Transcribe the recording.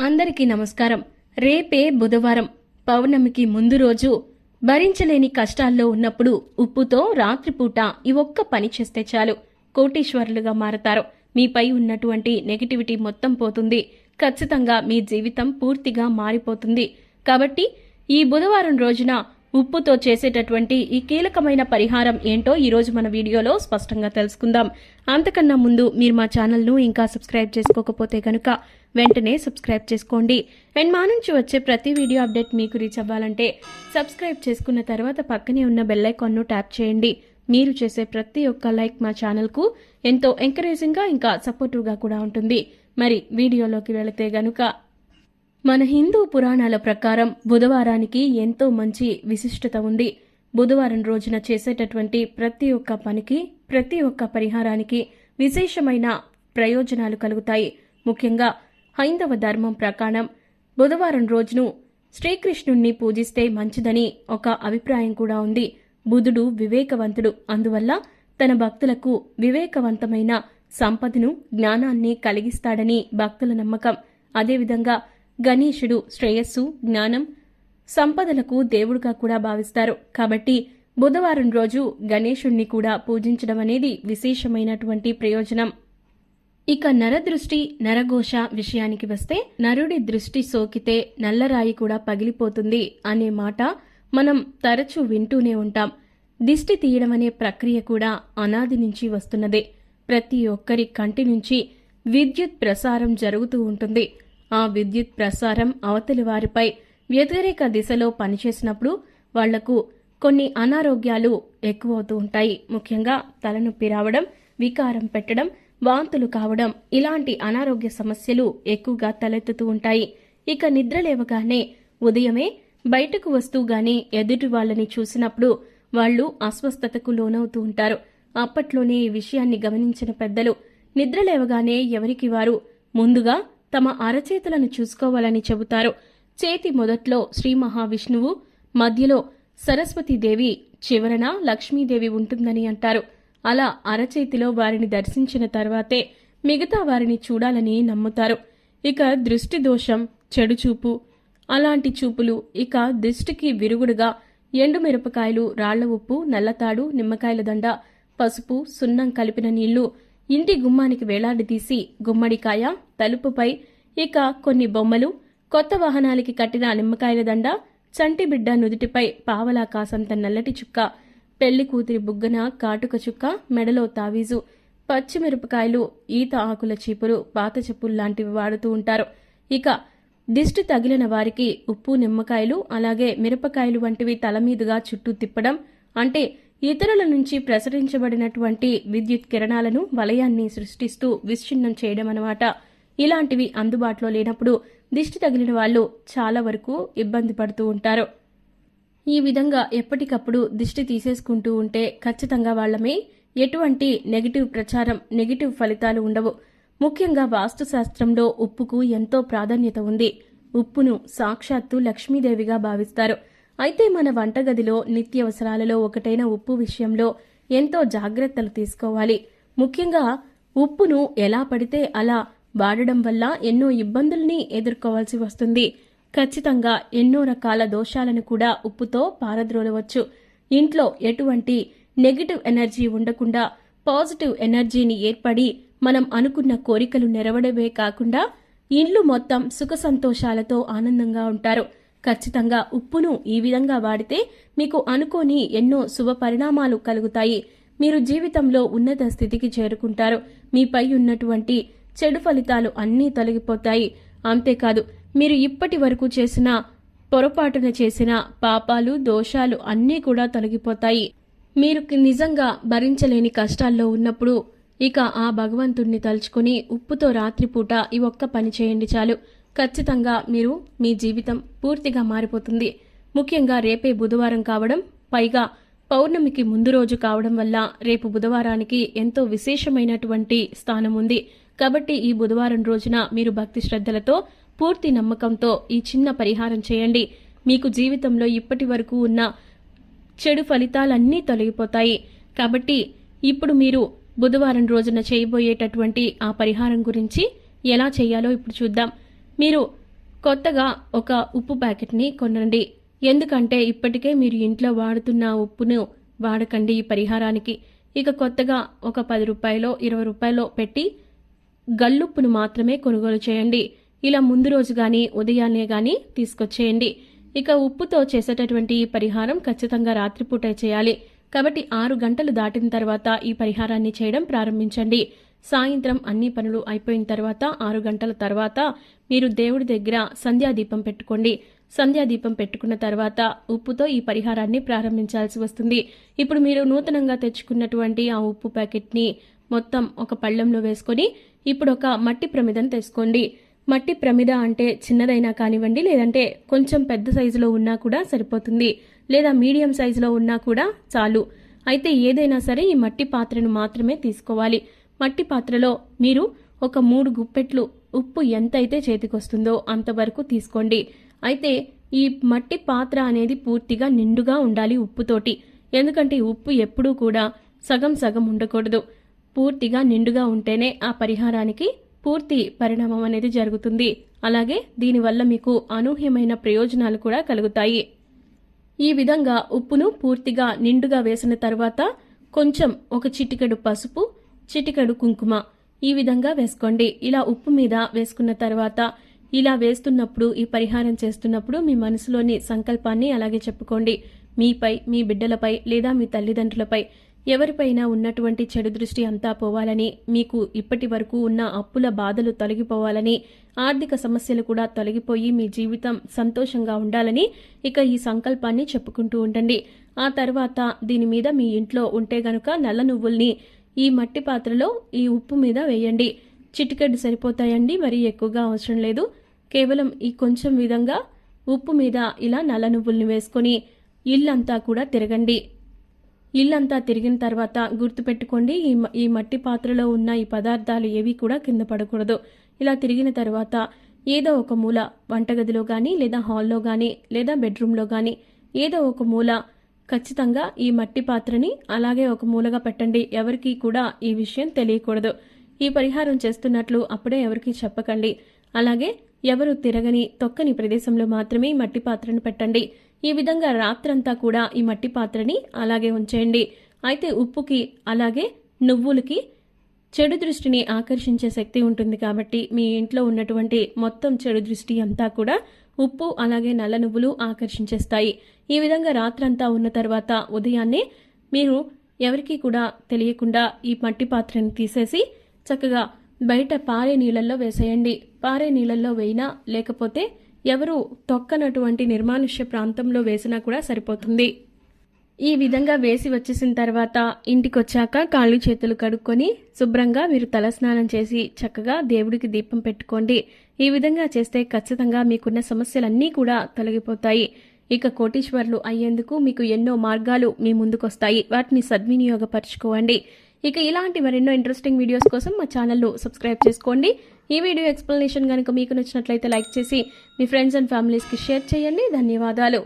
అందరికీ నమస్కారం. రేపే బుధవారం. పౌర్ణమికి ముందు రోజు. భరించలేని కష్టాల్లో ఉన్నప్పుడు ఉప్పుతో రాత్రిపూట ఈ ఒక్క పని చేస్తే చాలు. కోటీశ్వరులుగా మారతారు. మీపై ఉన్నటువంటి నెగిటివిటీ మొత్తం పోతుంది. ఖచ్చితంగా మీ జీవితం పూర్తిగా మారిపోతుంది. కాబట్టి ఈ బుధవారం రోజున ఉప్పుతో చేసేటటువంటి ఈ కీలకమైన పరిహారం ఏంటో ఈరోజు మన వీడియోలో స్పష్టంగా తెలుసుకుందాం. అంతకన్నా ముందు మీరు మా ఛానల్ను ఇంకా సబ్స్క్రైబ్ చేసుకోకపోతే కనుక వెంటనే సబ్స్క్రైబ్ చేసుకోండి. అండ్ మా నుంచి వచ్చే ప్రతి వీడియో అప్డేట్ మీకు రీచ్ అవ్వాలంటే సబ్స్క్రైబ్ చేసుకున్న తర్వాత పక్కనే ఉన్న బెల్ ఐకాన్ను ట్యాప్ చేయండి. మీరు చేసే ప్రతి ఒక్క లైక్ మా ఛానల్కు ఎంతో ఎంకరేజింగ్గా ఇంకా సపోర్టివ్గా కూడా ఉంటుంది. మరి వీడియోలోకి వెళితే గనుక మన హిందూ పురాణాల ప్రకారం బుధవారానికి ఎంతో మంచి విశిష్టత ఉంది. బుధవారం రోజున చేసేటటువంటి ప్రతి ఒక్క పనికి ప్రతి ఒక్క పరిహారానికి విశేషమైన ప్రయోజనాలు కలుగుతాయి. ముఖ్యంగా హైందవ ధర్మం ప్రకారం బుధవారం రోజును శ్రీకృష్ణుణ్ణి పూజిస్తే మంచిదని ఒక అభిప్రాయం కూడా ఉంది. బుధుడు వివేకవంతుడు. అందువల్ల తన భక్తులకు వివేకవంతమైన సంపదను జ్ఞానాన్ని కలిగిస్తాడని భక్తుల నమ్మకం. అదేవిధంగా గణేశుడు శ్రేయస్సు జ్ఞానం సంపదలకు దేవుడుగా కూడా భావిస్తారు. కాబట్టి బుధవారం రోజు గణేశుణ్ణి కూడా పూజించడం అనేది విశేషమైనటువంటి ప్రయోజనం. ఇక నరదృష్టి నరఘోష విషయానికి వస్తే నరుడి దృష్టి సోకితే నల్లరాయి కూడా పగిలిపోతుంది అనే మాట మనం తరచూ వింటూనే ఉంటాం. దిష్టి తీయడం అనే ప్రక్రియ కూడా అనాది నుంచి వస్తున్నదే. ప్రతి ఒక్కరి కంటి నుంచి విద్యుత్ ప్రసారం జరుగుతూ ఉంటుంది. ఆ విద్యుత్ ప్రసారం అవతలి వారిపై వ్యతిరేక దిశలో పనిచేసినప్పుడు వాళ్ళకు కొన్ని అనారోగ్యాలు ఎక్కువవుతూ ఉంటాయి. ముఖ్యంగా తలనొప్పి రావడం వికారం పెట్టడం వాంతులు కావడం ఇలాంటి అనారోగ్య సమస్యలు ఎక్కువగా తలెత్తుతూ ఉంటాయి. ఇక నిద్ర లేవగానే ఉదయమే బయటకు వస్తూ గాని ఎదుటి వాళ్ళని చూసినప్పుడు వాళ్ళు అస్వస్థతకు లోనవుతూ ఉంటారు. అప్పట్లోనే ఈ విషయాన్ని గమనించిన పెద్దలు నిద్ర లేవగానే ఎవరికి వారు? ముందుగా తమ అరచేతులను చూసుకోవాలని చెబుతారు. చేతి మొదట్లో శ్రీ మహావిష్ణువు మధ్యలో సరస్వతీదేవి చివరన లక్ష్మీదేవి ఉంటుందని అంటారు. అలా అరచేతిలో వారిని దర్శించిన తర్వాతే మిగతా వారిని చూడాలని నమ్ముతారు. ఇక దృష్టి దోషం చెడు చూపు. అలాంటి చూపులు ఇక దృష్టికి విరుగుడుగా ఎండు మిరపకాయలు రాళ్ళ ఉప్పు నల్లతాడు నిమ్మకాయల దండ పసుపు సున్నం కలిపిన నీళ్ళు ఇంటి గుమ్మానికి వేలాడదీసి గుమ్మడికాయ తలుపుపై ఇక కొన్ని బొమ్మలు కొత్త వాహనాలకి కట్టిన నిమ్మకాయల దండ చంటి బిడ్డ నుదుటిపై పావలా కాసంత నల్లటి చుక్క పెళ్ళి కూతురి బుగ్గన కాటుక చుక్క మెడలో తావీజు పచ్చిమిరపకాయలు ఈత ఆకుల చీపురు పాత చెప్పులు లాంటివి వాడుతూ ఉంటారు. ఇక దిష్టి తగిలిన వారికి ఉప్పు నిమ్మకాయలు అలాగే మిరపకాయలు వంటివి తల మీదుగా చుట్టూ తిప్పడం అంటే ఇతరుల నుంచి ప్రసరించబడినటువంటి విద్యుత్ కిరణాలను వలయాన్ని సృష్టిస్తూ విచ్ఛిన్నం చేయడం అన్నమాట ఇలాంటివి అందుబాటులో లేనప్పుడు దిష్టి తగిలిన వాళ్ళు చాలా వరకు ఇబ్బంది పడుతూ ఉంటారు. ఈ విధంగా ఎప్పటికప్పుడు దిష్టి తీసేసుకుంటూ ఉంటే ఖచ్చితంగా వాళ్ళమే ఎటువంటి నెగిటివ్ ప్రచారం నెగిటివ్ ఫలితాలు ఉండవు. ముఖ్యంగా వాస్తుశాస్త్రంలో ఉప్పుకు ఎంతో ప్రాధాన్యత ఉంది. ఉప్పును సాక్షాత్తు లక్ష్మీదేవిగా భావిస్తారు. అయితే మన వంటగదిలో నిత్యవసరాలలో ఒకటైన ఉప్పు విషయంలో ఎంతో జాగ్రత్తలు తీసుకోవాలి. ముఖ్యంగా ఉప్పును ఎలా పడితే అలా వాడడం వల్ల ఎన్నో ఇబ్బందుల్ని ఎదుర్కోవాల్సి వస్తుంది. ఖచ్చితంగా ఎన్నో రకాల దోషాలను కూడా ఉప్పుతో పారద్రోలవచ్చు. ఇంట్లో ఎటువంటి నెగిటివ్ ఎనర్జీ ఉండకుండా పాజిటివ్ ఎనర్జీని ఏర్పడి మనం అనుకున్న కోరికలు నెరవడమే కాకుండా ఇండ్లు మొత్తం సుఖ సంతోషాలతో ఆనందంగా ఉంటారు. ఖచ్చితంగా ఉప్పును ఈ విధంగా వాడితే మీకు అనుకోని ఎన్నో శుభ పరిణామాలు కలుగుతాయి. మీరు జీవితంలో ఉన్నత స్థితికి చేరుకుంటారు. మీపై ఉన్నటువంటి చెడు ఫలితాలు అన్నీ తొలగిపోతాయి. అంతేకాదు మీరు ఇప్పటి వరకు చేసిన పొరపాటున చేసిన పాపాలు దోషాలు అన్నీ కూడా తొలగిపోతాయి. మీరు నిజంగా భరించలేని కష్టాల్లో ఉన్నప్పుడు ఇక ఆ భగవంతుణ్ణి తలుచుకుని ఉప్పుతో రాత్రిపూట ఈ ఒక్క పని చేయండి చాలు. ఖచ్చితంగా మీరు మీ జీవితం పూర్తిగా మారిపోతుంది. ముఖ్యంగా రేపే బుధవారం కావడం పైగా పౌర్ణమికి ముందు రోజు కావడం వల్ల రేపు బుధవారానికి ఎంతో విశేషమైనటువంటి స్థానం ఉంది. కాబట్టి ఈ బుధవారం రోజున మీరు భక్తి శ్రద్ధలతో పూర్తి నమ్మకంతో ఈ చిన్న పరిహారం చేయండి. మీకు జీవితంలో ఇప్పటి వరకు ఉన్న చెడు ఫలితాలన్నీ తొలగిపోతాయి. కాబట్టి ఇప్పుడు మీరు బుధవారం రోజున చేయబోయేటటువంటి ఆ పరిహారం గురించి ఎలా చేయాలో ఇప్పుడు చూద్దాం. మీరు కొత్తగా ఒక ఉప్పు ప్యాకెట్ని కొనండి. ఎందుకంటే ఇప్పటికే మీరు ఇంట్లో వాడుతున్న ఉప్పును వాడకండి ఈ పరిహారానికి. ఇక కొత్తగా ఒక పది రూపాయలో ఇరవై రూపాయలో పెట్టి గల్లుప్పును మాత్రమే కొనుగోలు చేయండి. ఇలా ముందు రోజు కానీ ఉదయాన్నే కానీ తీసుకొచ్చేయండి. ఇక ఉప్పుతో చేసేటటువంటి ఈ పరిహారం ఖచ్చితంగా రాత్రిపూట చేయాలి. కాబట్టి ఆరు గంటలు దాటిన తర్వాత ఈ పరిహారాన్ని చేయడం ప్రారంభించండి. సాయంత్రం అన్ని పనులు అయిపోయిన తర్వాత ఆరు గంటల తర్వాత మీరు దేవుడి దగ్గర సంధ్యాదీపం పెట్టుకోండి. సంధ్యాదీపం పెట్టుకున్న తర్వాత ఉప్పుతో ఈ పరిహారాన్ని ప్రారంభించాల్సి వస్తుంది. ఇప్పుడు మీరు నూతనంగా తెచ్చుకున్నటువంటి ఆ ఉప్పు ప్యాకెట్ని మొత్తం ఒక పళ్ళెంలో వేసుకొని ఇప్పుడు ఒక మట్టి ప్రమిదను తెచ్చుకోండి మట్టి ప్రమిద అంటే చిన్నదైనా కానివ్వండి లేదంటే కొంచెం పెద్ద సైజులో ఉన్నా కూడా సరిపోతుంది. లేదా మీడియం సైజులో ఉన్నా కూడా చాలు. అయితే ఏదైనా సరే ఈ మట్టి పాత్రను మాత్రమే తీసుకోవాలి. మట్టి పాత్రలో మీరు ఒక మూడు గుప్పెట్లు ఉప్పు ఎంతైతే చేతికొస్తుందో అంతవరకు తీసుకోండి. అయితే ఈ మట్టి పాత్ర అనేది పూర్తిగా నిండుగా ఉండాలి ఉప్పుతోటి. ఎందుకంటే ఉప్పు ఎప్పుడూ కూడా సగం సగం ఉండకూడదు. పూర్తిగా నిండుగా ఉంటేనే ఆ పరిహారానికి పూర్తి పరిణామం అనేది జరుగుతుంది. అలాగే దీనివల్ల మీకు అనూహ్యమైన ప్రయోజనాలు కూడా కలుగుతాయి. ఈ విధంగా ఉప్పును పూర్తిగా నిండుగా వేసిన తర్వాత కొంచెం ఒక చిటికెడు పసుపు చిటికెడు కుంకుమ ఈ విధంగా వేసుకోండి. ఇలా ఉప్పు మీద వేసుకున్న తర్వాత ఇలా వేస్తున్నప్పుడు ఈ పరిహారం చేస్తున్నప్పుడు మీ మనసులోని సంకల్పాన్ని అలాగే చెప్పుకోండి. మీపై మీ బిడ్డలపై లేదా మీ తల్లిదండ్రులపై ఎవరిపైనా ఉన్నటువంటి చెడు దృష్టి అంతా పోవాలని మీకు ఇప్పటి వరకు ఉన్న అప్పుల బాధలు తొలగిపోవాలని ఆర్థిక సమస్యలు కూడా తొలగిపోయి మీ జీవితం సంతోషంగా ఉండాలని ఇక ఈ సంకల్పాన్ని చెప్పుకుంటూ ఉండండి. ఆ తర్వాత దీని మీద మీ ఇంట్లో ఉంటే గనుక నల్ల నువ్వుల్ని ఈ మట్టి పాత్రలో ఈ ఉప్పు మీద వేయండి. చిటికెడ్డు సరిపోతాయండి మరి ఎక్కువగా అవసరం లేదు. కేవలం ఈ కొంచెం విధంగా ఉప్పు మీద ఇలా నల్ల నువ్వుల్ని వేసుకొని ఇల్లంతా కూడా తిరగండి. ఇల్లంతా తిరిగిన తర్వాత గుర్తుపెట్టుకోండి ఈ మ- ఈ మట్టి పాత్రలో ఉన్న ఈ పదార్థాలు ఏవి కూడా కింద పడకూడదు. ఇలా తిరిగిన తర్వాత ఏదో ఒక మూల వంటగదిలో కానీ లేదా హాల్లో కానీ లేదా బెడ్రూమ్లో కానీ ఏదో ఒక మూల ఖచ్చితంగా ఈ మట్టి పాత్రని అలాగే ఒక మూలగా పెట్టండి. ఎవరికి కూడా ఈ విషయం తెలియకూడదు. ఈ పరిహారం చేస్తున్నట్లు అప్పుడే ఎవరికి చెప్పకండి. అలాగే ఎవరు తిరగని తొక్కని ప్రదేశంలో మాత్రమే ఈ మట్టి పాత్రను పెట్టండి. ఈ విధంగా రాత్రంతా కూడా ఈ మట్టి పాత్రని అలాగే ఉంచేయండి. అయితే ఉప్పుకి అలాగే నువ్వులకి చెడు దృష్టిని ఆకర్షించే శక్తి ఉంటుంది కాబట్టి మీ ఇంట్లో ఉన్నటువంటి మొత్తం చెడు దృష్టి అంతా కూడా ఉప్పు అలాగే నల్ల నువ్వులు ఆకర్షించేస్తాయి. ఈ విధంగా రాత్రంతా ఉన్న తర్వాత ఉదయాన్నే మీరు ఎవరికీ కూడా తెలియకుండా ఈ మట్టి పాత్రని తీసేసి చక్కగా బయట పారే నీళ్ళల్లో వేసేయండి. పారే నీళ్ళల్లో వేయినా లేకపోతే ఎవరు తొక్కనటువంటి నిర్మానుష్య ప్రాంతంలో వేసినా కూడా సరిపోతుంది. ఈ విధంగా వేసి వచ్చేసిన తర్వాత ఇంటికి వచ్చాక కాళ్ళు చేతులు కడుక్కొని శుభ్రంగా మీరు తలస్నానం చేసి చక్కగా దేవుడికి దీపం పెట్టుకోండి. ఈ విధంగా చేస్తే ఖచ్చితంగా మీకున్న సమస్యలన్నీ కూడా తొలగిపోతాయి. ఇక కోటీశ్వర్లు అయ్యేందుకు మీకు ఎన్నో మార్గాలు మీ ముందుకొస్తాయి. వాటిని సద్వినియోగపరచుకోండి. ఇక ఇలాంటి మరెన్నో ఇంట్రెస్టింగ్ వీడియోస్ కోసం మా ఛానల్ను సబ్స్క్రైబ్ చేసుకోండి. ఈ వీడియో ఎక్స్ప్లెనేషన్ కనుక మీకు నచ్చినట్లయితే లైక్ చేసి మీ ఫ్రెండ్స్ అండ్ ఫ్యామిలీస్కి షేర్ చేయండి. ధన్యవాదాలు.